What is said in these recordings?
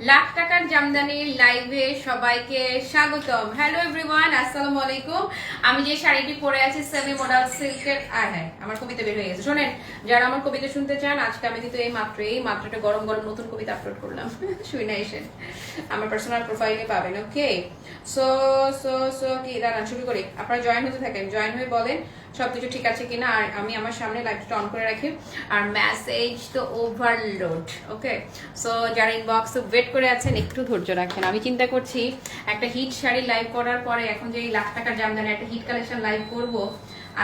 লাখ টাকার জামদানি লাইভে সবাইকে স্বাগতম। হ্যালো এভরিওয়ান আসসালামু আলাইকুম। আমি যে শাড়িটি পরে আছি সেমি মডেল সিল্কের আর হ্যাঁ আমার কবিতা বের হয়ে গেছে। শোনেন, যারা আমার কবিতা শুনতে চান, আজকে আমি কিন্তু এই মাত্র, এই মাত্রটা গরম গরম নতুন কবিতা আপলোড করলাম। শুই না এসে আমার পার্সোনাল প্রোফাইলে পাবেন ওকে সো সো সো কি, দাঁড়ান, শুরু করি। আপনারা জয়েন হতে থাকেন। জয়েন হয়ে বলেন সবকিছু ঠিক আছে কিনা আর আমি আমার সামনে লাইভটা অন করে রাখি। আর মেসেজ তো ওভারলোড ওকে সো যারা ইনবক্স ওয়েট করে আছেন একটু ধৈর্য রাখেন। আমি চিন্তা করছি একটা হিট শাড়ি লাইভ করার পরে এখন যে এই লাখ টাকার জামদানি একটা হিট কালেকশন লাইভ করব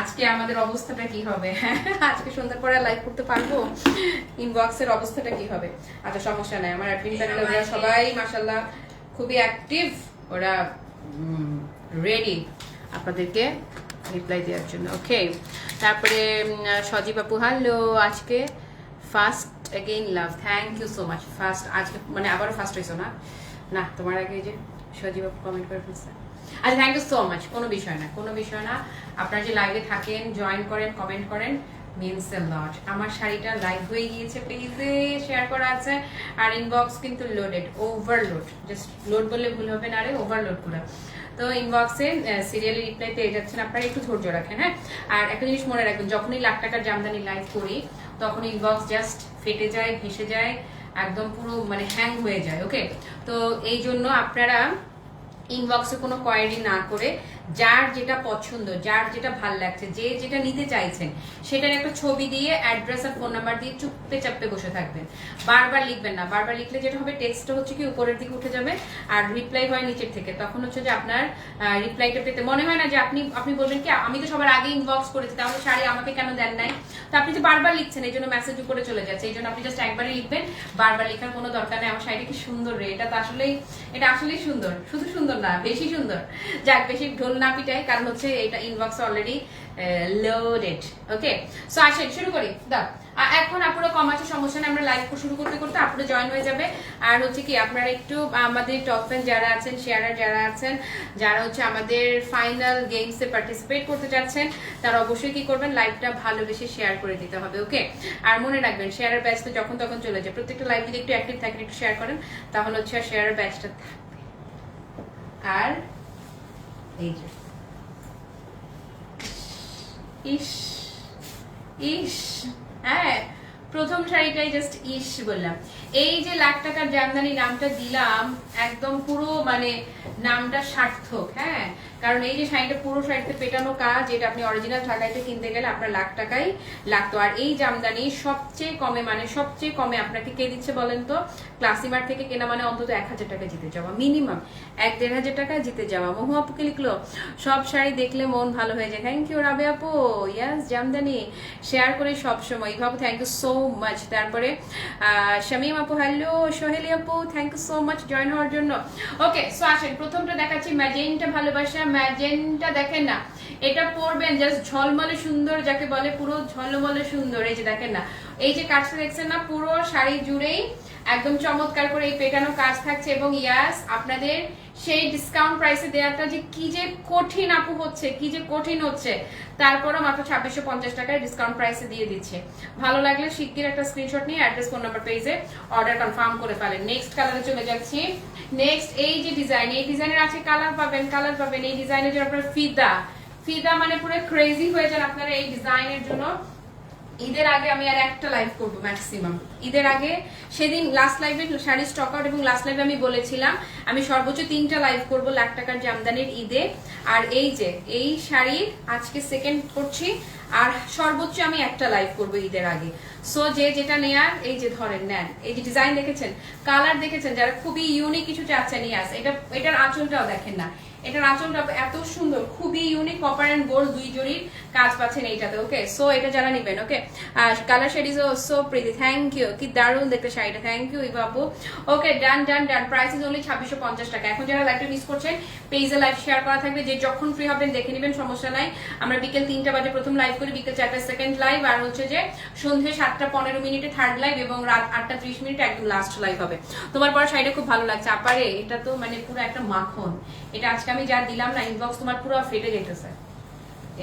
আজকে আমাদের অবস্থাটা কি হবে? আজকে সন্ধ্যার পরে লাইভ করতে পারব? ইনবক্সের অবস্থাটা কি হবে? আচ্ছা সমস্যা নাই আমার অ্যাডমিন প্যানেলে ওরা সবাই মাসাল্লাহ খুবই অ্যাক্টিভ ওরা রেডি আপনাদেরকে রিপ্লাই দেওয়ার জন্য। ওকে তারপরে সজীব আপু হ্যালো আজকে first again love thank you so much first আজকে মানে আবারও ফার্স্ট হয়েছো না? না, তোমার আগে যে সজীব আপু কমেন্ট করে ফেলছে। আচ্ছা থ্যাংক ইউ সো মাচ কোনো বিষয় না, কোনো বিষয় না। আপনারা যে লাইভে থাকেন জয়েন করেন কমেন্ট করেন মিনস এ লট আমার শাড়িটা লাইভ হয়ে গিয়েছে পেজে শেয়ার করা আছে। আর ইনবক্স কিন্তু লোডেড ওভারলোড জাস্ট লোড বললে ভুল হবে না আরে ওভারলোড করা তো ইনবক্সে সিরিয়ালি রিপ্লাই পেয়ে যাচ্ছেন। আপনারা একটু ধৈর্য রাখেন হ্যাঁ? আর একটা জিনিস মনে রাখবেন, যখনই লাখ টাকার জামদানি লাইভ করি তখন ইনবক্স জাস্ট ফেটে যায় ভেসে যায়, একদম পুরো মানে হ্যাং হয়ে যায় ওকে তো এই জন্য আপনারা ইনবক্সে কোনো কোয়ারি না করে যার যেটা পছন্দ, যার যেটা ভালো লাগছে, যে যেটা নিতে চাইছেন, সেটার একটা ছবি দিয়ে অ্যাড্রেস আর ফোন নাম্বার দিয়ে চুপতে চাপতে বসে থাকবেন। বারবার লিখবেন না, বারবার লিখলে যেটা হবে টেক্সটটা হচ্ছে কি উপরের দিকে উঠে যাবে আর রিপ্লাই হয় নিচের থেকে। তখন হচ্ছে যে আপনার রিপ্লাইটা পেতে মনে হয় না যে আপনি আপনি বলবেন কি, আমি তো সবার আগে ইনবক্স করেছি, তাহলে শাড়ি আমাকে কেন দেন নাই? তো আপনি তো বারবার লিখছেন, এই জন্য মেসেজ উপরে চলে যাচ্ছে। এই জন্য আপনি জাস্ট একবারই লিখবেন, বারবার লেখার কোনো দরকার নেই। আমার শাড়িটা কি সুন্দর রে, এটা তো আসলেই, এটা আসলেই সুন্দর। শুধু সুন্দর না, বেশি সুন্দর। যাক, বেশি ঢোল না পিটাই, কারণ হচ্ছে এটা inbox already loaded okay so আসেন, শুরু করি। আ- এখন আপুরো কম আছে, সমস্যা নেই, আমরা লাইভ শুরু করতে করতে আপুরো জয়েন হয়ে যাবে। আর হচ্ছে কি, আপনারা একটু আমাদের টপ ফ্যান যারা আছেন শেয়ারার যারা আছেন, যারা হচ্ছে আমাদের ফাইনাল গেমসে পার্টিসিপেট করতে যাচ্ছেন, তারা অবশ্যই কি করবেন লাইভটা ভালোবেসে শেয়ার করে দিতে হবে ওকে আর মনে রাখবেন শেয়ারের ব্যাচটা যখন তখন চলে যায়। প্রত্যেকটা লাইভ যদি একটু অ্যাক্টিভ থাকেন, একটু শেয়ার করেন, তাহলে হচ্ছে শেয়ারের ব্যাচটা থাকবে। আর এই যে ইস ইস হ্যাঁ প্রথম শাড়িটাই জাস্ট ইস বললাম। এই যে লাখ টাকার জামদানি নামটা দিলাম, একদম পুরো মানে নামটা সার্থক হ্যাঁ? কারণ এই যে শাড়িটা, পুরো শাড়িতে পেটানো কাজ, এটা আপনি অরিজিনাল ঢাকাইতে কিনতে গেলে আপনার লাখ টাকাই লাগতো। আর এই জামদানি সবচেয়ে কমে মানে সবচেয়ে কমে আপনাকে কে দিচ্ছে বলেন তো? ক্লাসিমার থেকে কেনা মানে অন্তত এক হাজার টাকা জিতে যাওয়া মিনিমাম এক দেড় হাজার টাকা জিতে যাওয়া। মহু আপুকে লিখলো? সব শাড়ি দেখলে মন ভালো হয়ে যায়। থ্যাংক ইউ রাবে আপু। ইয়াস জামদানি। শেয়ার করে সব সময়। ইভাবু থ্যাংক ইউ সো মাচ তারপরে শামীম আপু হ্যালো সোহেলি আপু thank you so much join হওয়ার জন্য। ওকে সো আসেন, প্রথমটা দেখাচ্ছি। ম্যাজেন্টা ভালোবাসা ম্যাজেন্টা দেখেন না। এটা পরবেন জাস্ট ঝলমলে সুন্দর, যাকে বলে পুরো ঝলমলে সুন্দর, এই যে দেখেন না। এই যে কাজটা দেখছেন না, পুরো শাড়ি জুড়েই একদম চমৎকার করে এই পেটানো কাজ থাকছে এবং ইয়াস, আপনাদের সেই ডিসকাউন্ট প্রাইসে দেওয়াটা যে কি যে কঠিন আপু হচ্ছে, কি যে কঠিন হচ্ছে, তারপরও মাত্র ছাব্বিশশো পঞ্চাশ টাকায় ডিসকাউন্ট প্রাইসে দিয়ে দিচ্ছে। ভালো লাগলে শিগগির একটা স্ক্রিনশট নিয়ে অ্যাড্রেস ফোন নাম্বার পেজে অর্ডার কনফার্ম করে ফেলেন। নেক্সট কালারে চলে যাচ্ছি। নেক্সট এই যে ডিজাইন এই ডিজাইনের আছে কালার পাবেন কালার পাবেন। এই ডিজাইনের জন্য আপনার ফিদা ফিদা মানে পুরো ক্রেজি হয়ে যান আপনারা এই ডিজাইনের জন্য। ঈদের আগে আমি আর একটা লাইভ করব ম্যাক্সিমাম ঈদের আগে সেদিন লাস্ট লাইভে শাড়ি স্টক আউট এবং লাস্ট লাইভে আমি বলেছিলাম, আমি সর্বোচ্চ তিনটা লাইভ করব লাখ টাকার জামদানির ঈদে। আর এই যে, এই শাড়ির আজকে সেকেন্ড করছি, আর সর্বোচ্চ আমি একটা লাইভ করব ঈদের আগে। সো যে যেটা নেয়ার, এই যে ধরেন নেন, এই যে ডিজাইন দেখেছেন কালার দেখেছেন, যারা খুবই ইউনিক কিছু চাচ্ছেন ইয়াস এটা, এটার আঁচলটাও দেখেন না। এটার আঁচলটা এত সুন্দর, খুবই ইউনিক কপার এন্ড গোল্ড দুই জড়ির কাজ পাচ্ছেন এইটাতে ওকে সো এটা যারা নেবেন okay R colour shade is so pretty thank you কি দারুণ দেখতে শাড়িটা thank you Babu okay done done done price is only ছাব্বিশশো পঞ্চাশ টাকা। এখন যারা লাইভটা মিস করছেন পেজে লাইভ শেয়ার করা থাকবে। যে যখন ফ্রি হবেন, দেখে নেবেন, সমস্যা নাই। আমরা বিকেল তিনটা বাজে প্রথম লাইভ করি, বিকেল চারটা সেকেন্ড লাইভ আর হচ্ছে যে, সন্ধে সাতটা পনেরো মিনিটে থার্ড লাইভ এবং রাত আটটা ত্রিশ মিনিটে একদম লাস্ট লাইভ হবে। তোমার পর শাড়িটা খুব ভালো লাগছে। আপারে, এটা তো মানে পুরো একটা মাখন। এটা আজকে আমি যা দিলাম না ইনবক্স তোমার পুরো ফেটে যেতেছে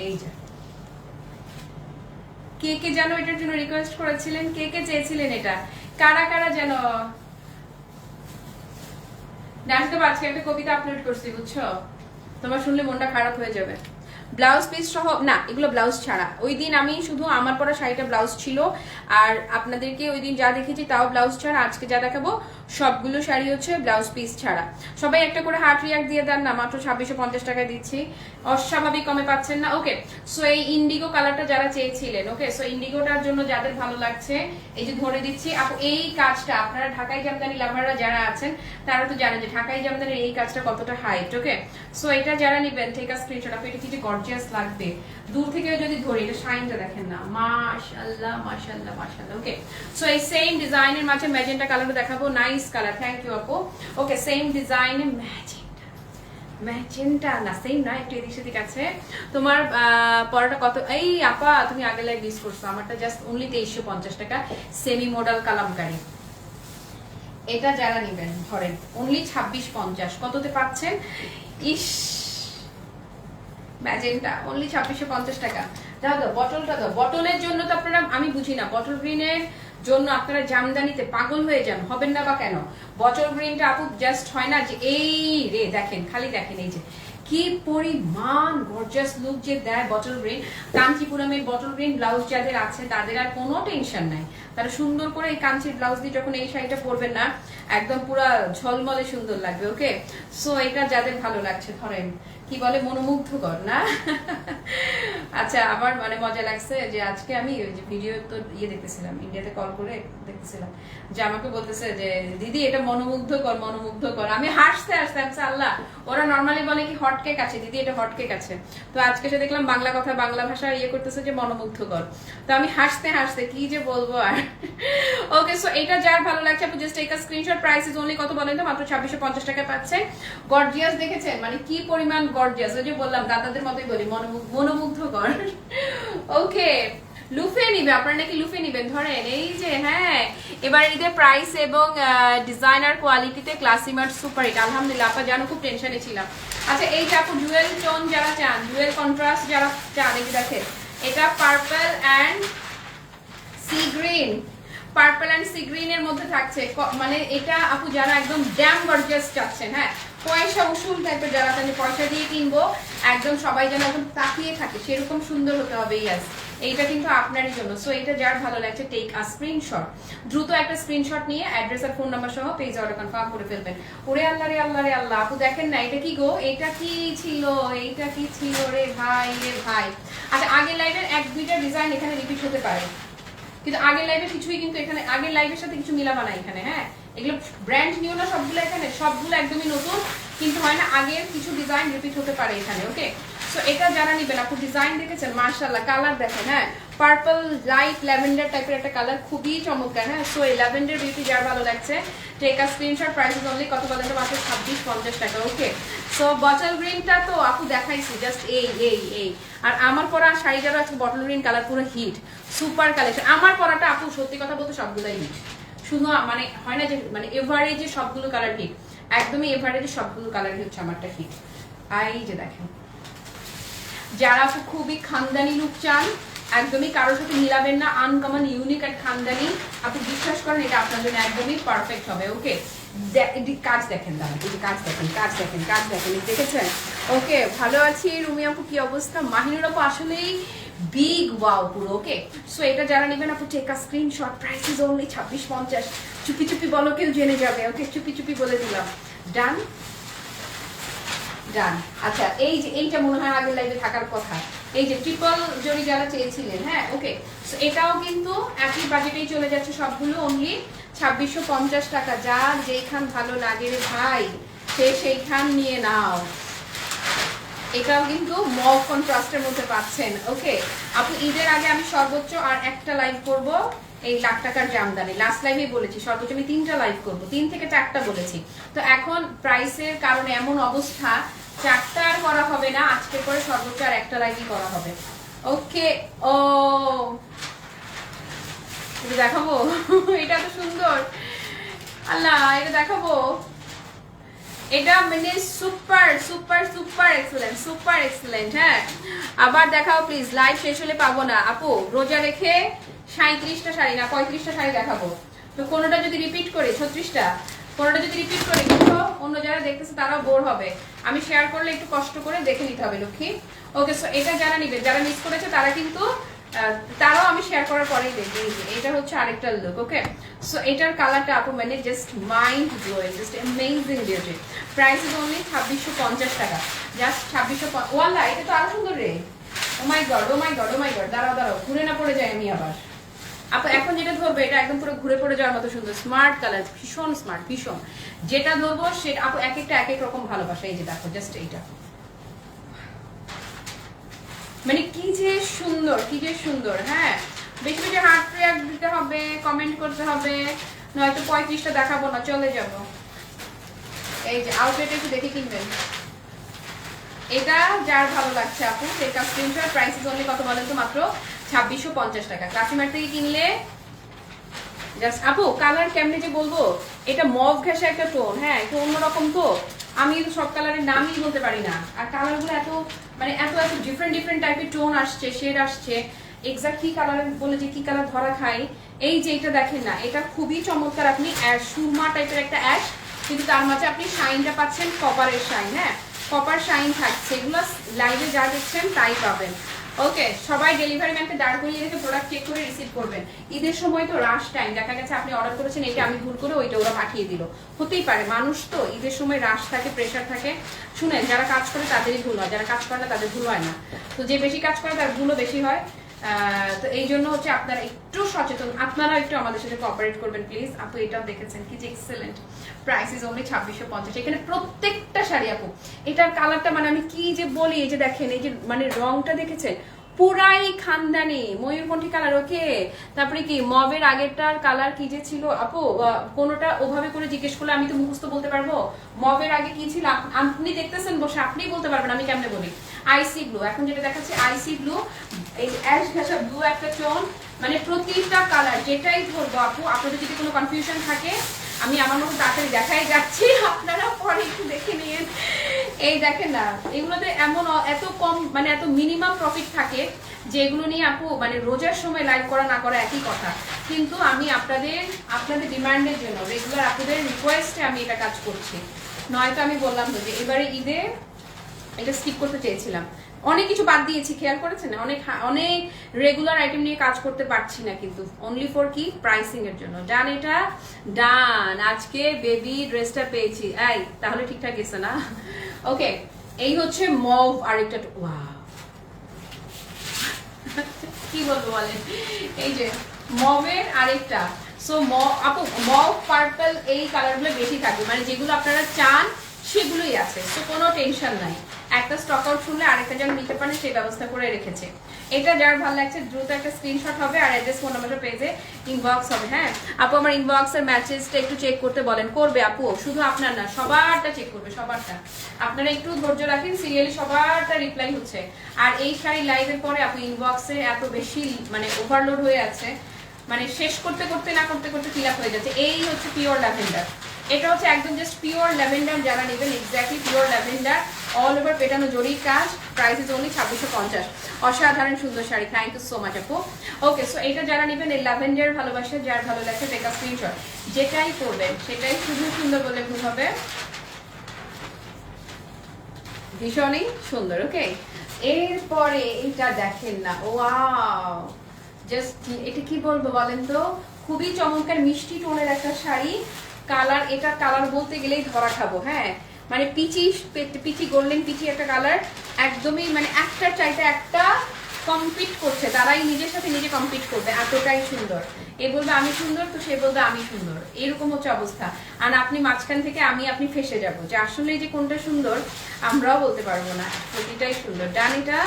এই যে। কে কে যেন এটার জন্য রিকোয়েস্ট করেছিলেন, কে কে চেয়েছিলেন এটা? কারা কারা যেন? জানতে পারছি একটা কবিতা আপলোড করছি, বুঝছ? তোমার শুনলে মনটা খারাপ হয়ে যাবে। ব্লাউজ পিস সহ, না, এগুলো ব্লাউজ ছাড়া। ওই দিন আমি শুধু আমার পরা শাড়িটা ব্লাউজ ছিল, আর আপনাদেরকে ওই দিন যা দেখেছি তাও ব্লাউজ ছাড়া। আজকে যা দেখাবো সবগুলো শাড়ি হচ্ছে ব্লাউজ পিস ছাড়া। সবাই একটা করে হার্ট রিয়াক্ট দিয়ে দেন না, মাত্র ছাব্বিশশো পঞ্চাশ টাকায় দিচ্ছি। অস্বাভাবিক কমে পাচ্ছেন না। ওকে সো এই ইন্ডিগো কালারটা যারা চেয়েছিলেন ওকে সো ইন্ডিগোটার জন্য যাদের ভালো লাগছে, এই যে ধরে দিচ্ছি এই কাজটা আপনারা ঢাকাই জামদানি লাভাররা যারা আছেন, তারা তো জানেন যে ঢাকাই জামদানির এই কাজটা কতটা হাইট ওকে সো এটা যারা নিবেন ঠিক আছে স্ক্রিনশট আপু এটা কি গর্জিয়াস লাগবে। দূর থেকে যদি ধরি, এটা শাইনটা দেখেন না। মাশাআল্লাহ মাশাআল্লাহ মাশাআল্লাহ। ওকে সো এই সেম ডিজাইনের মাঝে ম্যাজেন্টা কালারটা দেখাবো। নাইস কালার থ্যাংক ইউ আপু ওকে সেম ডিজাইনে ম্যাজেন্টা ম্যাজেন্টা না সেম না, একটু এদিক সেদিক আছে। তোমার পরাটা কত? এই, আপা, তুমি আগে লাইভ মিস করছ। আমারটা জাস্ট অনলি তেইশশো পঞ্চাশ টাকা। Semi model Kalamkari. এটা যারা নেবেন, ধরেন অনলি ছাব্বিশ পঞ্চাশ। কততে পাচ্ছেন? ইস ম্যাজেন্টা অনলি ছাব্বিশশো পঞ্চাশ টাকা। দাও বটলটা দাও বটলের জন্য তো আপনারা, আমি বুঝি না বটল গ্রিনের জন্য আপনারা জামদানিতে পাগল হয়ে যান, হবেন না বা কেন? বটল গ্রিনটা আপু জাস্ট হয় না যে, এই রে, দেখেন, খালি দেখেন, এই যে, কি পরিমাণ গর্জাস লুক যে দেয় বটল গ্রিন কাঞ্চিপুরমের বটল গ্রিন ব্লাউজ যাদের আছে, তাদের আর কোনো টেনশন নাই। তারা সুন্দর করে এই কাঞ্চির ব্লাউজ দিয়ে যখন এই শাড়িটা পরবেন না, একদম পুরো ঝলমলে সুন্দর লাগবে ওকে সো এটা যাদের ভালো লাগছে, ধরেন কি বলে, মনোমুগ্ধকর, না? আচ্ছা আমার মানে মজা লাগছে যে আজকে আমি যে ভিডিও তো ইয়ে দেখতেছিলাম ইন্ডিয়াতে কল করে দেখতেছিলাম, যে আমাকে বলতেছে যে, দিদি, এটা মনোমুগ্ধকর মনোমুগ্ধকর। আমি হাসতে হাসতে হাসতে আল্লাহ, ওরা নর্মালি বলে কি হট কেক আছে? দিদি, এটা হট কেক আছে। তো আজকে সে দেখলাম বাংলা কথা, বাংলা ভাষা ইয়ে করতেছে যে মনোমুগ্ধকর। তো আমি হাসতে হাসতে কি যে বলব আর? ওকে সো এটা যার ভালো লাগছে আপনি জাস্ট একটা স্ক্রিনশট প্রাইস ইজ অনলি কত বলেন তো? মাত্র ছাব্বিশশো পঞ্চাশ টাকা পাচ্ছেন। গর্জিয়াস দেখেছেন? মানে কি পরিমাণ গর্জিয়াস ওই যে বললাম, দাদাদের মতোই বলি, মনোমুগ্ধ মনোমুগ্ধকর। ওকে, লুফে নিবে, আপনারা নাকি লুফে নিবেন? ধরেন, এই যে হ্যাঁ এবার ঈদের প্রাইস এবং ডিজাইনার কোয়ালিটিতে সুপার হিট আলহামদুলিল্লাহ, আপা জানো, খুব টেনশনে ছিলাম। আচ্ছা এই আপু ডুয়েল টোন যারা চান ডুয়েল কন্ট্রাস্ট যারা চান, এই দেখেন, এটা purple and sea green purple and sea green এর মধ্যে থাকছে। মানে এটা আপু, যারা একদম ড্যাম গর্জিয়াস চাচ্ছেন হ্যাঁ পয়সা উসুল টাইপের যারা যে পয়সা দিয়ে কিনবো, একদম সবাই যেন একদম তাকিয়ে থাকে, সেরকম সুন্দর হতে হবে ইয়াস এইটা কিন্তু আপনারই জন্য। সো এটা যার ভালো লাগছে টেক আ স্ক্রিনশট দ্রুত একটা স্ক্রিনশট নিয়ে অ্যাড্রেস আর ফোন নাম্বার সহ পেজ অর্ডার কনফার্ম করে ফেলবেন। ওরে আল্লাহ রে আল্লাহ রে আল্লাহ, আপু দেখেন না, এটা কি গো? এটা কি ছিল? এইটা কি ছিল রে ভাই রে ভাই। আচ্ছা আগের লাইভের এক দুইটা ডিজাইন এখানে রিপিট হতে পারে। কিন্তু আগের লাইভে কিছুই কিন্তু এখানে, আগের লাইভের সাথে কিছু মিলাবা না এখানে হ্যাঁ? এগুলো ব্র্যান্ড নিউ না, সবগুলো এখানে, সবগুলো একদমই নতুন, কিন্তু হয় না, আগের কিছু ডিজাইন রিপিট হতে পারে এখানে ওকে সো এটা যারা নিবেন, আপনি ডিজাইন দেখেছেন? মার্শাল্লাহ কালার দেখেন হ্যাঁ? পার্পল লাইট ল্যাভেন্ডার টাইপের একটা কালার খুবই চমৎকার হ্যাঁ? সো এই ল্যাভেন্ডার বিউটি যার ভালো লাগছে টেক স্ক্রিনশট প্রাইস অনলি কত বলেন তো মাত্র? ছাব্বিশ পঞ্চাশ টাকা ওকে সো বটল গ্রিনটা তো আপু দেখাইছি জাস্ট এই এই এই। আর আমার পরা শাড়িটারও আজকে বটল গ্রিন কালার পুরো হিট সুপার কালেকশন আমার পরাটা আপু, সত্যি কথা বলতে সবগুলোই হিট শুধু মানে হয় না যে মানে এভারেজে সবগুলো কালার হিট একদমই এভারেজে সবগুলো কালার হচ্ছে আমারটা হিট এই যে দেখেন, যারা খুবই খানদানি লুক চান, একদমই কারোর সাথে মিলাবেন না আনকমন ইউনিক আর খানদানি। আপনি বিশ্বাস করেন, এটা আপনার জন্য একদমই পারফেক্ট হবে ওকে কাজ দেখেন দাদা এই কাজ দেখেন কাজ দেখেন কাজ দেখেন, দেখেছেন? ওকে ভালো আছি রুমি আপু, কি অবস্থা? মাহিনুর আপু আসলেই বিগ ওয়াও পুরো ওকে সো এটা যারা নেবেন আপু take a screenshot price is only ছাব্বিশ পঞ্চাশ। চুপি চুপি বলো, কেউ জেনে যাবে ওকে চুপি চুপি বলে দিলাম। ডান ডান আচ্ছা এই যে, এইটা মনে হয় আগের লাইভে থাকার কথা। এই যে ট্রিপল জড়ি যারা চেয়েছিলেন হ্যাঁ ওকে এটাও কিন্তু একই বাজেটেই চলে যাচ্ছে সবগুলো অনলি ছাব্বিশশো পঞ্চাশ টাকা। যা যেইখান ভালো লাগে রে ভাই, সে সেইখান নিয়ে নাও। এটাও কিন্তু মল কন্ট্রাস্টের মধ্যে পাচ্ছেন। ওকে আপু, ঈদের আগে আমি সর্বোচ্চ আর একটা লাইভ করব এই লাখ টাকার জামদানি। লাস্ট লাইভে বলেছি, সর্বোচ্চ আমি তিনটা লাইভ করব। তিন থেকে চারটা বলেছি। তো এখন প্রাইসের কারণে এমন অবস্থা, চারটা আর করা হবে না, আজকে পরে সর্বোচ্চ আর একটা লাইভই করা হবে। ওকে ও দেখাবো? এটা তো সুন্দর। আল্লাহ, এটা দেখাবো? এটা মানে super super super excellent super excellent হ্যাঁ? আবার দেখাও প্লিজ লাইভ শেষ হলে পাবো না। আপু, রোজা রেখে সাঁত্রিশটা শাড়ি না, পঁয়ত্রিশটা শাড়ি দেখাবো। তো কোনোটা যদি রিপিট করি, ছত্রিশটা? কোনোটা যদি রিপিট করে কিন্তু অন্য যারা দেখতেছে তারাও বোর হবে। আমি শেয়ার করলে একটু কষ্ট করে দেখে নিতে হবে, লক্ষ্মী। ওকে সো এটা যারা নিবে, যারা মিস করেছে তারা কিন্তু তারাও আমি শেয়ার করার পরেই যে, এটা হচ্ছে আরেকটা লুক ওকে সো এটার কালারটা আপু মানে just mind blowing just amazing beauty price is only ছাব্বিশশো পঞ্চাশ টাকা। জাস্ট ছাব্বিশশো ওয়াল্লা এটা তো আরও সুন্দর রে। ও my god oh my god oh my god দাঁড়াও দাঁড়াও ঘুরে না পড়ে যাই আমি আবার। আপু এখন যেটা ধরবে এটা একদম পুরো ঘুরে পড়ে যাওয়ার মতো সুন্দর স্মার্ট কালার ভীষণ স্মার্ট ভীষণ। যেটা ধরবো সেটা আপু এক একটা এক এক রকম ভালোবাসা এই যে দেখো জাস্ট এইটা। মানে কি যে সুন্দর, কি যে সুন্দর হ্যাঁ? বেশি বেশি হার্ট রিয়াক্ট দিতে হবে কমেন্ট করতে হবে, নয়তো পঁয়ত্রিশটা দেখাবো না, চলে যাব। এই যে আউটলেট একটু দেখে কিনবেন। এটা যার ভালো লাগছে আপু টেকা স্ক্রিনশট প্রাইস অনলি কত বলেন তো মাত্র? ছাব্বিশশো পঞ্চাশ টাকা। কাস্টমার থেকে কিনলে জাস্ট আপু কালার কেমনে যে বলব? এটা মগ ঘেঁষা একটা টোন হ্যাঁ একটু অন্যরকম তো। আমি তো সব কালারের নামই বলতে পারি না। আর কালারগুলো এত মানে এত এত ডিফারেন্ট ডিফারেন্ট টাইপের টোন আসছে শেড আসছে এক্সাক্ট কি কালার বলে যে কি কালার ধরা খাই এই যে এটা দেখেন না, এটা খুবই চমৎকার আপনি অ্যাশ সুরমা টাইপের একটা অ্যাশ কিন্তু তার মাঝে আপনি শাইনটা পাচ্ছেন কপারের শাইন হ্যাঁ? কপার শাইন থাকছে, এগুলো লাইভে যা দেখছেন তাই পাবেন। ওকে সবাই ডেলিভারি ম্যানকে দাঁড় করিয়ে রেখে প্রোডাক্ট চেক করে রিসিভ করবেন। ঈদের সময় তো রাশ টাইম দেখা গেছে আপনি অর্ডার করেছেন এটা আমি ভুল করে ওইটা ওরা পাঠিয়ে দিল। হতেই পারে, মানুষ তো ঈদের সময় রাশ থাকে প্রেশার থাকে। শুনেন, যারা কাজ করে তাদেরই ভুল হয়, যারা কাজ করে না তাদের ভুল হয় না। তো যে বেশি কাজ করে তার ভুলও বেশি হয়। তো এই জন্য হচ্ছে আপনারা একটু সচেতন আপনারা একটু আমাদের সাথে কোঅপারেট করবেন প্লিজ আপু, এটাও দেখেছেন, কি যে এক্সেলেন্ট প্রাইস ইজ অনলি ছাব্বিশশো পঞ্চাশ। এখানে প্রত্যেকটা শাড়ি আপু, এটার কালারটা মানে আমি কি যে বলি, এই যে দেখেন, এই যে মানে রংটা দেখেছেন, পুরাই খানদানি, ময়ূরকণ্ঠী কালার ওকে তারপরে কি মবের আগেরটার কালার কি যে ছিল? আপু কোনোটা ওভাবে করে জিজ্ঞেস করলে আমি তো মুখস্থ বলতে পারব? মবের আগে কি ছিল? আপ- আপনি দেখতেছেন বসে আপনিই বলতে পারবেন, আমি কেমনে বলি? আইসি ব্লু এখন যেটা দেখাচ্ছি আইসি ব্লু এই অ্যাশ ঘাসা ব্লু একটা টোন মানে প্রতিটা কালার যেটাই ধরবো আপু, আপনাদের যদি কোনো কনফিউশন থাকে, আমি আমার মতো তাড়াতাড়ি দেখাই যাচ্ছি। আপনারা পরে একটু দেখে নিন। এই দেখেন না, এগুলোতে এমন এত কম মানে এত মিনিমাম প্রফিট থাকে যে এগুলো নিয়ে আপু মানে রোজার সময় লাইভ করা, না করা একই কথা। কিন্তু আমি আপনাদের আপনাদের ডিমান্ডের জন্য রেগুলার আপনাদের রিকোয়েস্টে আমি এটা কাজ করছি। নয়তো আমি বললাম যে, এবারে ঈদে, এটা স্কিপ করতে চেয়েছিলাম। অনেক কিছু বাদ দিয়েছি, খেয়াল করেছেন? অনেক অনেক রেগুলার আইটেম নিয়ে কাজ করতে পারছি না কিন্তু। অনলি ফর কি? প্রাইসিং এর জন্য। ডান এটা? ডান আজকে বেবি ড্রেসটা পেয়েছি। এই, তাহলে ঠিকঠাক গেছে না? ওকে এই হচ্ছে মভ আরেকটা ওয়াও কি বলব বলেন? এই যে মভের আরেকটা। সো আপু মভ পার্পল এই কালারগুলো বেশি থাকে মানে যেগুলো আপনারা চান, সেগুলোই আছে। তো কোনো টেনশন নাই। একটা স্টক আউট শুনলে আরেকটা যেন নিতে পারেন সেই ব্যবস্থা করে রেখেছে। এটা যার ভালো লাগছে, দ্রুত একটা স্ক্রিনশট হবে আর অ্যাড্রেস ফোন নাম্বারটা পেজে ইনবক্স হবে হ্যাঁ? আপু, আমার ইনবক্স এর ম্যাচেসটা একটু চেক করতে বলেন। করবে আপু, শুধু আপনার না, সবারটা চেক করবে, সবারটা। আপনারা একটু ধৈর্য রাখেন সিরিয়ালি সবারটা রিপ্লাই হচ্ছে। আর এই শাড়ি লাইভের পরে আপু ইনবক্সে এত বেশি মানে ওভারলোড হয়ে আছে। মানে শেষ করতে করতে না করতে করতে ফিল আপ হয়ে যাচ্ছে। এই হচ্ছে পিওর ল্যাভেন্ডার এটা হচ্ছে একদম জাস্ট পিওর ল্যাভেন্ডার যারা নেবেন exactly pure lavender all over পেটানো জরির কাজ প্রাইস ইজ অনলি ছাব্বিশশো পঞ্চাশ। অসাধারণ সুন্দর sari thank you so much আপু। ওকে সো এটা যারা নেবেন, এই ল্যাভেন্ডার ভালোবাসে, যার ভালো লাগছে টেকা স্ক্রিনশট যেটাই করবেন সেটাই শুধু সুন্দর বলে ভুল হবে। ভীষণই সুন্দর ওকে এরপরে এটা দেখেন না ওয়াও জাস্ট এটা কি বলব বলেন তো? খুবই চমৎকার মিষ্টি টোনের একটা শাড়ি। কালার, এটা কালার বলতে গেলেই ধরা খাব হ্যাঁ? মানে পিচি পিচি গোল্ডেন পিচি একটা কালার, একদমই মানে একটা চাইতে একটা কমপ্লিট করছে, তারাই নিজের সাথে নিজে কমপ্লিট করবে, এতটাই সুন্দর। এ বলবে আমি সুন্দর তো সে বলবে আমি সুন্দর। এরকম হচ্ছে অবস্থা। আর আপনি মাঝখান থেকে আমি আপনি ফেসে যাব যে আসলে যে কোনটা সুন্দর আমরাও বলতে পারব না। প্রতিটাই সুন্দর। ডান এটা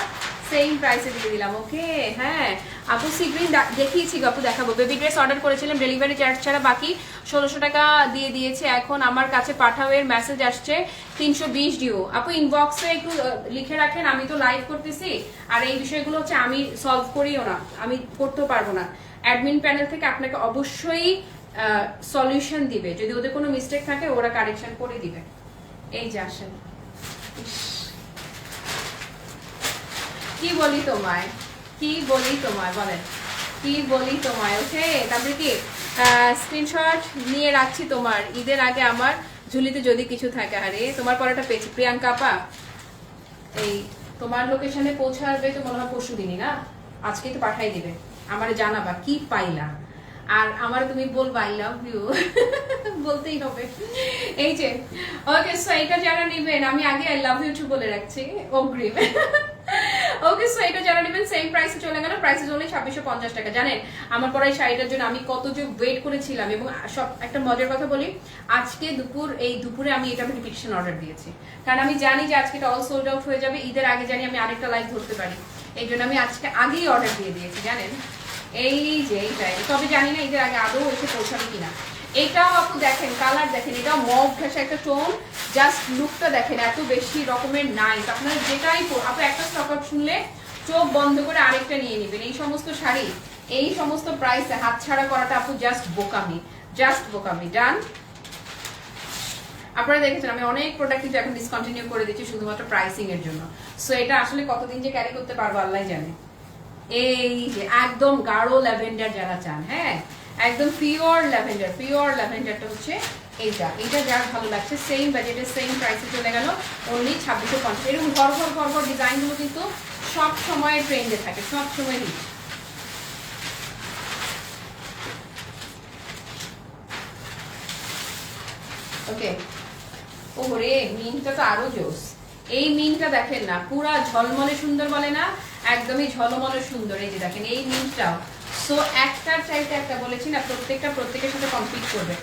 সেম প্রাইসে দিয়ে দিলাম ওকে হ্যাঁ। আপু শীঘ্রই দেখিয়েছি গো, আপু দেখাবো। বেবি ড্রেস অর্ডার করেছিলাম ডেলিভারি চার্জ ছাড়া বাকি ষোলোশো টাকা দিয়ে দিয়েছে। এখন আমার কাছে পাঠাও এর মেসেজ আসছে তিনশো বিশ ডিও আপু ইনবক্সে একটু লিখে রাখেন আমি তো লাইভ করতেছি। আর এই বিষয়গুলো হচ্ছে আমি সলভ করিও না। আমি করতেও পারব না। অ্যাডমিন প্যানেল থেকে আপনাকে অবশ্যই সলিউশন দিবে। যদি ওদের কোনো মিস্টেক থাকে, ওরা কারেকশন করে দিবে। এই যে আসেন। কি বলি তোমায়? কি বলি তোমায়? বলেন। কি বলি তোমায়? ওকে, তারপরে কি? স্ক্রিনশট নিয়ে রাখছি তোমার। ঈদের আগে আমার, ঝুলিতে যদি কিছু থাকে। আরে, তোমার পরাটা পেয়েছি। প্রিয়াঙ্কা আপা। এই, তোমার লোকেশনে পৌঁছাবে তো মনে হয় পরশু দিনই না? আজকেই তো পাঠাই দিবে। আমার জানাবা, কি পাইলা? আর আমার তুমি বলবা আই লাভ ইউ বলতেই হবে। এই যে ওকে সো এটা যারা নেবেন, আমি আগে আই লাভ ইউ টু বলে রাখছি, অগ্রিম। ওকে সো এটা যারা নেবেন সেম প্রাইসে চলে গেল প্রাইসে চলে ছাব্বিশশো পঞ্চাশ টাকা। জানেন, আমার পরে এই শাড়িটার জন্য আমি কত যে ওয়েট করেছিলাম এবং সব, একটা মজার কথা বলি, আজকে দুপুর, এই দুপুরে আমি এটা আমি রিপিটেশন অর্ডার দিয়েছি। কারণ আমি জানি যে আজকে এটা অল সোল্ড আউট হয়ে যাবে, ঈদের আগে জানি আমি আরেকটা লাইভ ধরতে পারি। এই জন্য আমি আজকে আগেই অর্ডার দিয়ে দিয়েছি, জানেন? এই যে এইটাই তবে জানি না ঈদের আগে আদৌ এসে পৌঁছাবে কিনা। এটাও আপু দেখেন কালার দেখেন, এটাও মগ ঘেসা একটা টোন জাস্ট লুকটা দেখেন, এত বেশি রকমের নাইস আপনারা যেটাই আপু একটা স্টক আউট শুনলে চোখ বন্ধ করে আরেকটা নিয়ে নেবেন। এই সমস্ত শাড়ি, এই সমস্ত প্রাইসে হাতছাড়া করাটা আপু জাস্ট বোকামি জাস্ট বোকামি ডান আপনারা দেখেছেন, আমি অনেক প্রোডাক্ট কিন্তু এখন ডিসকন্টিনিউ করে দিচ্ছি শুধুমাত্র প্রাইসিং এর জন্য। সো এটা আসলে কতদিন যে ক্যারি করতে পারব আল্লাহ জানে। এই যে একদম গাঢ় ল্যাভেন্ডার যারা চান হ্যাঁ? একদম পিওর ল্যাভেন্ডার পিওর ল্যাভেন্ডারটা হচ্ছে এইটা। এইটা যার ভালো লাগছে সেম বাজেটের সেম প্রাইসে চলে গেল অনলি ছাব্বিশশো পঞ্চাশ। এরকম ঘর ঘর ঘর ঘর ডিজাইনগুলো কিন্তু সব সময় ট্রেন্ডে থাকে, সব সময় হিট ওকে ওরে মিনটা তো আরও জোস এই মিনটা দেখেন না, পুরা ঝলমলে সুন্দর বলে না, একদমই ঝলমলে সুন্দর। এই যে দেখেন, এই মিনটাও। সো একটার চাইতে একটা বলেছি না, প্রত্যেকটা প্রত্যেকের সাথে কমপ্লিট করবে।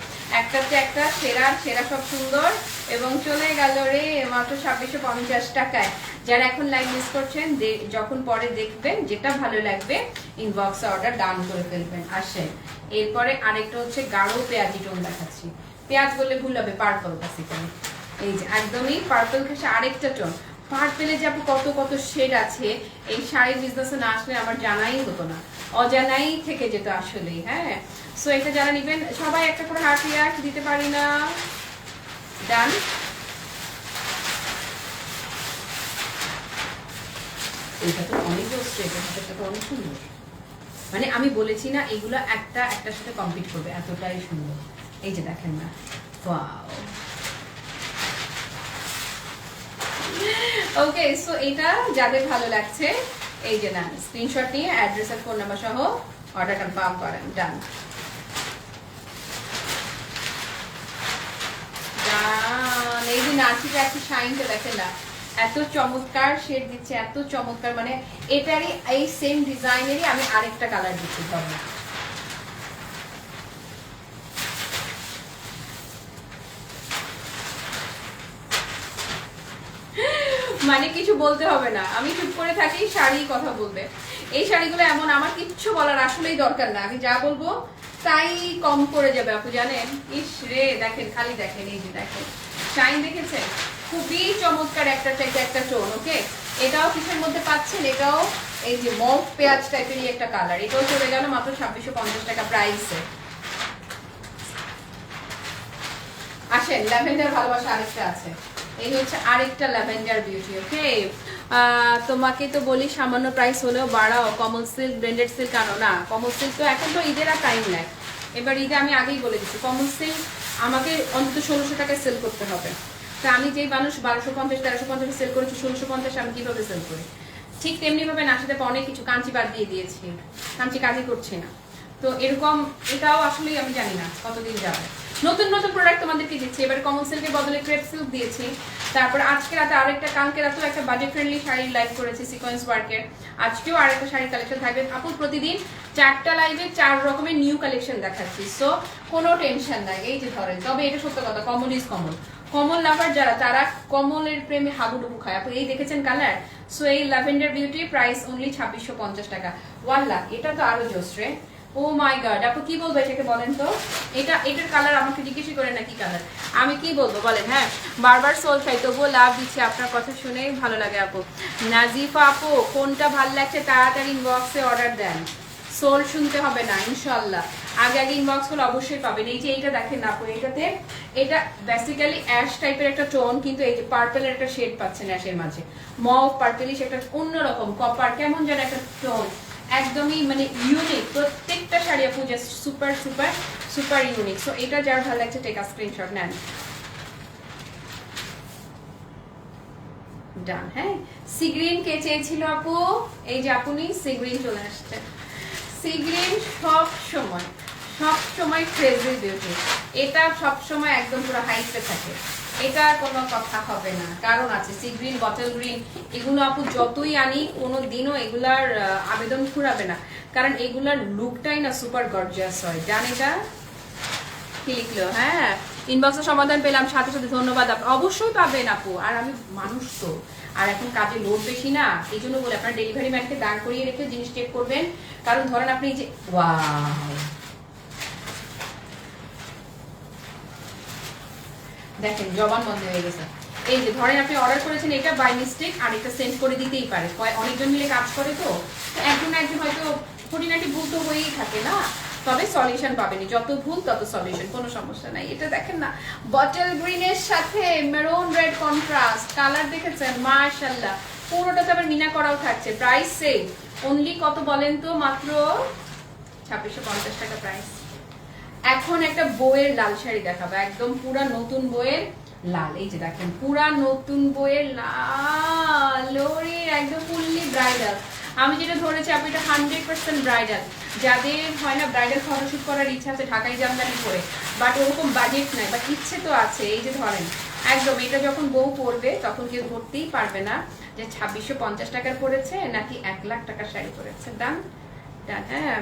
একটা সেরার সেরা সব সুন্দর। এবং চলে গেল রে, মাত্র ছাব্বিশশো পঞ্চাশ টাকায়। যারা এখন লাইভ মিস করছেন যখন পরে দেখবেন, যেটা ভালো লাগবে ইনবক্সে অর্ডার ডান করে ফেলবেন। আসেন। এরপরে আরেকটা হচ্ছে গাঢ় পেঁয়াজি টোন দেখাচ্ছি। পেঁয়াজ বললে ভুল হবে পার্পল বেসিক্যালি এই যে, একদমই পার্পল ঘেসে আরেকটা টোন পার্পেলে যে আপু কত কত শেড আছে, এই শাড়ির বিজনেসে না আসলে আমার জানাই হতো না। অজানাই থেকে যেত আসলেই হ্যাঁ? সো এটা যারা নেবেন, সবাই একটা করে হার্ট রিয়াক্ট দিতে পারি না। ডান এটা তো অনেক জোস এটা তো অনেক সুন্দর। মানে আমি বলেছি না, এগুলো একটা একটার সাথে কমপ্লিট করবে, এতটাই সুন্দর। এই যে দেখেন না ওকে সো এটা যাদের ভালো লাগছে। এই যে না স্ক্রিনশট নিয়ে অ্যাড্রেস আর ফোন নাম্বার সহ অর্ডার কনফার্ম করেন ডান এই যে নাচিটা একটু শাইনটা দেখেন না, এত চমৎকার শেড দিচ্ছে, এত চমৎকার মানে এটারই এই সেম ডিজাইনেরই আমি আরেকটা কালার দিচ্ছি, ধরো মানে কিছু বলতে হবে না। আমি চুপ করে থাকি, শাড়ি কথা বলবে। এই শাড়িগুলো এমন, আমার কিচ্ছু বলার আসলেই দরকার না। আমি যা বলব তাই কম করে যাবে আপু, জানেন? ইস রে, দেখেন, খালি দেখেন, এই যে দেখেন। শাইন দেখেছেন খুবই চমৎকার একটা চাইতে একটা টোন ওকে এটাও কিসের মধ্যে পাচ্ছেন? এটাও এই যে মফ পেঁয়াজ টাইপেরই একটা কালার এটাও চলে গেল মাত্র ছাব্বিশশো পঞ্চাশ টাকা প্রাইসে আসেন, ল্যাভেন্ডার ভালোবাসা আরেকটা আছে। এই হচ্ছে আরেকটা ল্যাভেন্ডার বিউটি ওকে তোমাকে তো বলি সামান্য প্রাইস হলেও বাড়াও, কমল সিল্ক ব্র্যান্ডেড সিল্ক আনো না। কমল সিল্ক তো এখন তো ঈদের আর টাইম নেয় এবার ঈদে আমি আগেই বলে দিচ্ছি, কমল সিল্ক আমাকে অন্তত ষোলোশো টাকায় সেল করতে হবে। তা আমি যেই মানুষ বারোশো পঞ্চাশ, তেরোশো পঞ্চাশে সেল করেছি, ষোলোশো পঞ্চাশ আমি কীভাবে সেল করি? ঠিক তেমনি ভাবে নাচিতে অনেক কিছু কাঞ্চি বাদ দিয়ে দিয়েছি। কাঞ্চি কাজই করছে না। তো এরকম, এটাও আসলেই আমি জানি না কতদিন যাবে। নতুন নতুন প্রোডাক্ট তোমাদেরকে দিচ্ছি। এবার কমন সিল্কের বদলে ক্রেপ সিল্ক দিয়েছি। তারপর আজকে রাতে আরেকটা, কালকে রাতেও একটা বাজেট ফ্রেন্ডলি শাড়ি লাইভ করেছি সিকোয়েন্স ওয়ার্কের আজকেও আরেকটা শাড়ির কালেকশন থাকবে। আপু, প্রতিদিন চারটা লাইভে চার রকমের নিউ কালেকশন দেখাচ্ছি। সো কোনো টেনশন নাই। এই যে ধরেন, তবে এটা সত্য কথা কমন ইজ কমন কমল লাভার যারা, তারা কমলের প্রেমে হাবুডুবু খায়। আপনি এই দেখেছেন কালার সো এই ল্যাভেন্ডার বিউটি প্রাইস অনলি ছাব্বিশশো পঞ্চাশ টাকা। ওয়ান লাখ এটা তো আরও জোস রে। ও মাই গড, আপু কি বলব এটাকে বলেন তো? এটা, এটার কালার আমাকে জিজ্ঞেসই করে না কি কালার আমি কি বলব বলেন হ্যাঁ? বারবার সোল খাই, তবুও লাভ দিচ্ছে, আপনার কথা শুনেই ভালো লাগে আপু। নাজিফা আপু, কোনটা ভালো লাগছে তাড়াতাড়ি ইনবক্সে অর্ডার দেন। সোল শুনতে হবে না ইনশাল্লাহ আগে আগে ইনবক্স করলে অবশ্যই পাবেন। এই যে এইটা দেখেন আপু এইটাতে এটা বেসিক্যালি অ্যাশ টাইপের একটা টোন কিন্তু এই যে পার্পেলের একটা শেড পাচ্ছেন অ্যাশের মাঝে। মভ পার্পেলিশ একটা অন্যরকম কপার কেমন যেন একটা টোন একদমই মানে ইউনিক প্রত্যেকটা শাড়ি আপু just super super super unique so এটা যার ভালো লাগছে টেক স্ক্রিনশট নেন। ডান হ্যাঁ? সিগ্রিন কে চেয়েছিল আপু? এই যে আপনি সিগ্রিন চলে আসছে। সিগ্রিন সব সময় সব সময় ক্রেজি বিউটি এটা সব সময় একদম পুরো হাইপে থাকে। এটা কোনো কথা হবে না। কারণ আছে সি গ্রিন বটল গ্রিন এগুলো আপু যতই আনি, কোনো দিনও এগুলার আবেদন ফুরাবে না। কারণ এগুলার লুকটাই না সুপার গর্জিয়াস হয়। জান এটা? লিখলো? হ্যাঁ ইনবক্সে সমাধান পেলাম, সাথে সাথে ধন্যবাদ আপু, অবশ্যই পাবেন আপু। আর আমি মানুষ তো। আর এখন কাজে লোড বেশি না। এই জন্য বলে আপনার ডেলিভারি ম্যানকে দাঁড় করিয়ে রেখে জিনিস চেক করবেন। কারণ ধরেন আপনি যে ওয়াও দেখেন, জবান বন্ধ হয়ে গেছে। এই যে ধরেন আপনি অর্ডার করেছেন, এটা বাই মিস্টেক আর এটা সেন্ড করে দিতেই পারে। অনেকজন মিলে কাজ করে তো একজন একজন হয়তো খুঁটিনাটি ভুল তো হয়েই থাকে না? তবে সলিউশন পাবেনি যত ভুল, তত সলিউশন কোনো সমস্যা নাই। এটা দেখেন না। বটল গ্রিনের সাথে মেরুন রেড কন্ট্রাস্ট কালার দেখেছেন? মাশাআল্লাহ। পুরোটাতে আবার মিনা করাও থাকছে। প্রাইস সেম অনলি কত বলেন তো? মাত্র ছাব্বিশশো পঞ্চাশ টাকা প্রাইস এখন একটা বইয়ের লাল শাড়ি দেখাবো, একদম পুরা নতুন বইয়ের লাল, এই যে দেখেন, পুরা নতুন বইয়ের লাল একদম ফুললি ব্রাইডাল আমি যেটা ধরেছি, আপনি এটা হান্ড্রেড পার্সেন্ট ব্রাইডাল যাদের হয় না ব্রাইডাল ফটোশুট করার ইচ্ছা আছে ঢাকাই জামদানি করে বাট ওরকম বাজেট নাই বাট ইচ্ছে তো আছে, এই যে ধরেন, একদম, এটা যখন বউ পরবে, তখন কেউ ধরতেই পারবে না যে ছাব্বিশশো পঞ্চাশ টাকার পড়েছে নাকি এক লাখ টাকার শাড়ি পরেছে। ডান ডান হ্যাঁ।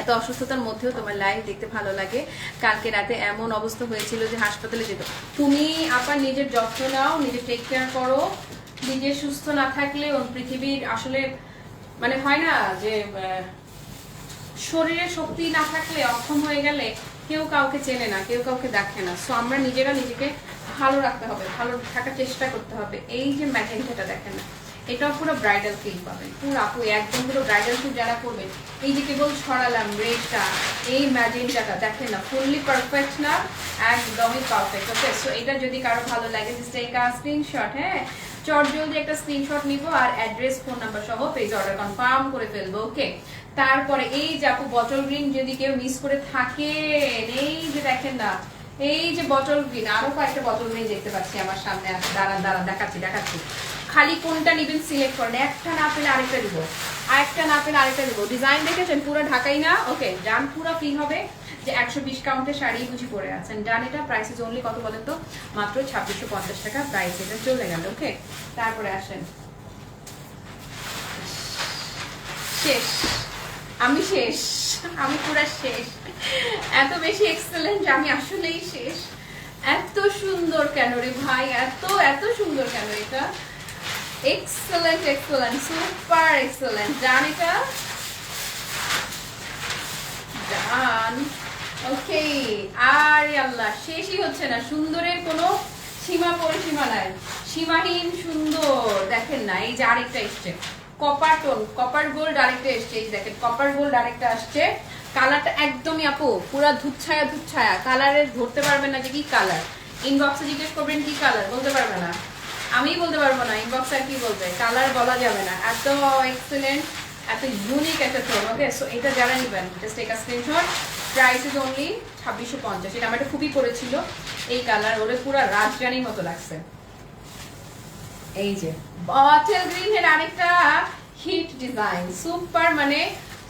এত অসুস্থতার মধ্যেও তোমার লাইভ দেখতে ভালো লাগে। কালকে রাতে এমন অবস্থা হয়েছিল যে হাসপাতালে যেত। তুমি আবার নিজের যত্ন নাও, নিজে টেক কেয়ার করো। নিজে সুস্থ না থাকলে পৃথিবীর আসলে মানে হয় না যে শরীরে শক্তি না থাকলে অক্ষম হয়ে গেলে কেউ কাউকে চেনে না, কেউ কাউকে দেখে না। সো আমরা নিজেরা নিজেকে ভালো রাখতে হবে, ভালো থাকার চেষ্টা করতে হবে। এই যে ম্যাটেরিয়ালটা দেখে না। এটাও পুরো ব্রাইডাল ফিল পাবেন। পুরো আপু, একদম পুরো ব্রাইডাল ফিল যারা করবেন, এই যে কেবল ছড়ালাম রেডটা এই ম্যাজেন্টাটা দেখেন না ফুললি পারফেক্ট না, একদমই পারফেক্ট ওকে সো এটা যদি কারও ভালো লাগে জাস্ট টেক স্ক্রিনশট হ্যাঁ? চট জলদি একটা স্ক্রিনশট নিব আর অ্যাড্রেস ফোন নাম্বার সহ পেজ অর্ডার কনফার্ম করে ফেলব ওকে তারপরে এই যে আপু বটল গ্রিন যদি কেউ মিস করে থাকে এই যে দেখেন না এই যে বটল গ্রিন আরও কয়েকটা বটল গ্রিন দেখতে পাচ্ছি আমার সামনে আছে। দাঁড়ান দাঁড়ান, দেখাচ্ছি দেখাচ্ছি। খালি কোনটা নিবেন সিলেক্ট করেন। একটা না পেলে আরেকটা দিব। আরেকটা না পেলে আরেকটা দিব। ডিজাইন দেখেছেন? পুরো ঢাকাই না? ওকে ডান পুরো ফ্রি হবে। যে একশো বিশ কাউন্টের শাড়ি বুঝি পরে আছেন। ডান এটা প্রাইস ইজ অনলি কত বলেন তো? মাত্র ছাব্বিশশো পঞ্চাশ টাকা প্রাইস এটা চলে গেল ওকে তারপরে আসেন। শেষ। আমি শেষ। আমি পুরা শেষ। এত বেশি এক্সেলেন্ট আমি আসলেই শেষ। এত সুন্দর কেন রে ভাই? এত এত সুন্দর কেন এটা? এক্সেলেন্ট এক্সেলেন্ট সুপার এক্সেলেন্ট জান এটা? ডান ওকে আরে আল্লাহ, শেষই হচ্ছে না। সুন্দরের কোনো সীমা পরিসীমা নাই। সীমাহীন সুন্দর। দেখেন না, এই যে আরেকটা এসছে। কপার টোন, কপার গোল্ড আরেকটা এসছে, এই দেখেন, কপার গোল্ড আরেকটা আসছে। কালারটা একদমই আপু, পুরা ধুচ্ছায়া ধুচ্ছায়া। কালারের ধরতে পারবেন না যে কি কালার। ইনবক্সে জিজ্ঞেস করবেন কি কালার, বলতে পারবে না। আমি বলতে পারব না ইনবক্স আর কি বলবে? কালার বলা যাবে না। এত এক্সেলেন্ট এত ইউনিক একটা টোন ওকে সো এটা যারা নেবেন just a screenshot price is only ছাব্বিশশো পঞ্চাশ। এটা আমার একটা খুবই করেছিল এই কালার, ওরে পুরো রাজরানীর মতো লাগছে। এই যে। বটল গ্রিনের আরেকটা হিট ডিজাইন সুপার মানে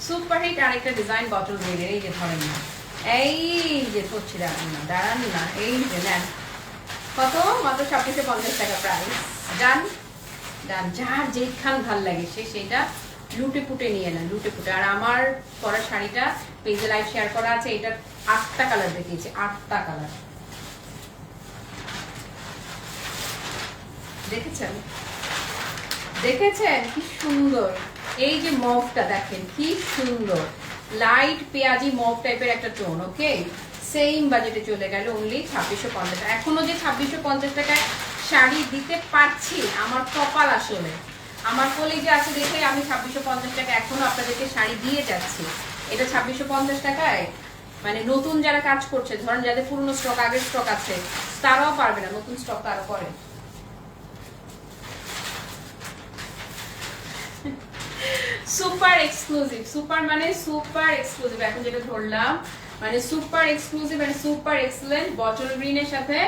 সুপার হিট আরেকটা ডিজাইন বটল গ্রিনের এই যে ধরেন না। এই যে ধরছি দাঁড়ান না দাঁড়ান না, এই যে নেন। কত? মাত্র ছাব্বিশশো পঞ্চাশ টাকা প্রাইস ডান ডান যার যেখান ভালো লাগে সে সেটা লুটে পুটে নিয়ে নেন, লুটে পুটে। আর আমার পরা শাড়িটা পেজে লাইভ শেয়ার করা আছে এটা আটটা কালার দেখিয়েছে, আটটা কালার দেখেছেন? দেখেছেন? কি সুন্দর। এই যে মফটা দেখেন, কি সুন্দর। লাইট পেঁয়াজি মফ টাইপের একটা টোন ওকে সেম বাজেটে চলে গেল অনলি ছাব্বিশশো পঞ্চাশ টাকা। যে ছাব্বিশশো পঞ্চাশ টাকায় শাড়ি দিতে পারছি, আমার কপাল আসলে। আমার কলেজে আছে দেখে আমি ছাব্বিশশো পঞ্চাশ টাকা এখনও আপনাদেরকে শাড়ি দিয়ে যাচ্ছি। এটা ছাব্বিশশো পঞ্চাশ টাকায় মানে নতুন যারা কাজ করছে, ধরেন যাদের পুরনো স্টক আগের স্টক আছে, তারাও পারবে না, নতুন স্টক তারা করে। সুপার এক্সক্লুসিভ, সুপার মানে সুপার এক্সক্লুসিভ। এখন যেটা ধরলাম মানে সুপার এক্সক্লুসিভ মানে সুপার এক্সেলেন্ট বটল গ্রিনের সাথে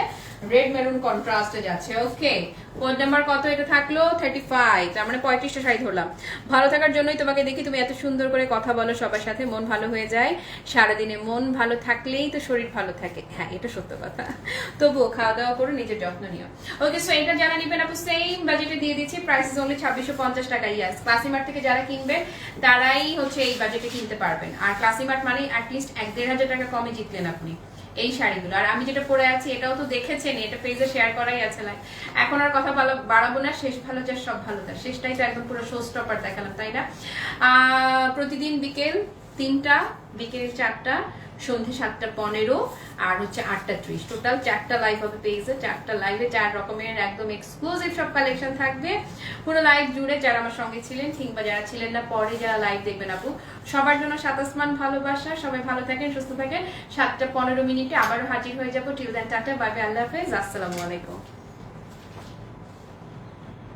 রেড মেরুন কন্ট্রাস্টে যাচ্ছে ওকে কোড নাম্বার কত? এটা থাকল থার্টি ফাইভ তার মানে পঁয়ত্রিশটা শাড়ি ধরলাম। ভালো থাকার জন্যই তোমাকে দেখি তুমি এত সুন্দর করে কথা বলো সবার সাথে, মন ভালো হয়ে যায়। সারাদিনে মন ভালো থাকলেই তো শরীর ভালো থাকে। হ্যাঁ এটা সত্য কথা। তবুও খাওয়া দাওয়া করো, নিজের যত্ন নিও। ওকে সো এটা যারা নিবেন আপু সেম বাজেটে দিয়ে দিচ্ছি প্রাইস ইজ অনলি ছাব্বিশশো পঞ্চাশ টাকা ইয়াস ক্লাসিমার্ট থেকে যারা কিনবে, তারাই হচ্ছে এই বাজেটে কিনতে পারবেন। আর ক্লাসিমার্ট মানে অ্যাটলিস্ট এক দেড় হাজার টাকা কমে জিতলেন আপনি। এই শাড়িগুলো। আর আমি যেটা পরে আছি, এটাও তো দেখেছেন এটা পেজে শেয়ার করাই আছে না এখন আর কথা ভালো বাড়াবো না, শেষ ভালো যা সব ভালো তার। শেষটাই তো একদম পুরো শো স্টপার দেখালাম, তাই না? প্রতিদিন বিকেল তিনটা, বিকেল চারটা সন্ধে সাতটা পনেরো আর হচ্ছে আটটা ত্রিশ। টোটাল চারটা লাইভ হবে পেজে চারটা লাইভে চার রকমের একদম এক্সক্লুসিভ সব কালেকশন থাকবে। পুরো লাইভ জুড়ে যারা আমার সঙ্গে ছিলেন কিংবা যারা ছিলেন না, পরে যারা লাইভ দেখবেন আপু, সবার জন্য সাতাসমান ভালোবাসা। সবাই ভালো থাকেন, সুস্থ থাকেন। সাতটা পনেরো মিনিটে আবারও হাজির হয়ে যাব। টিল দেন টাটা বাই আল্লাহ হাফেজ, আসসালামু আলাইকুম।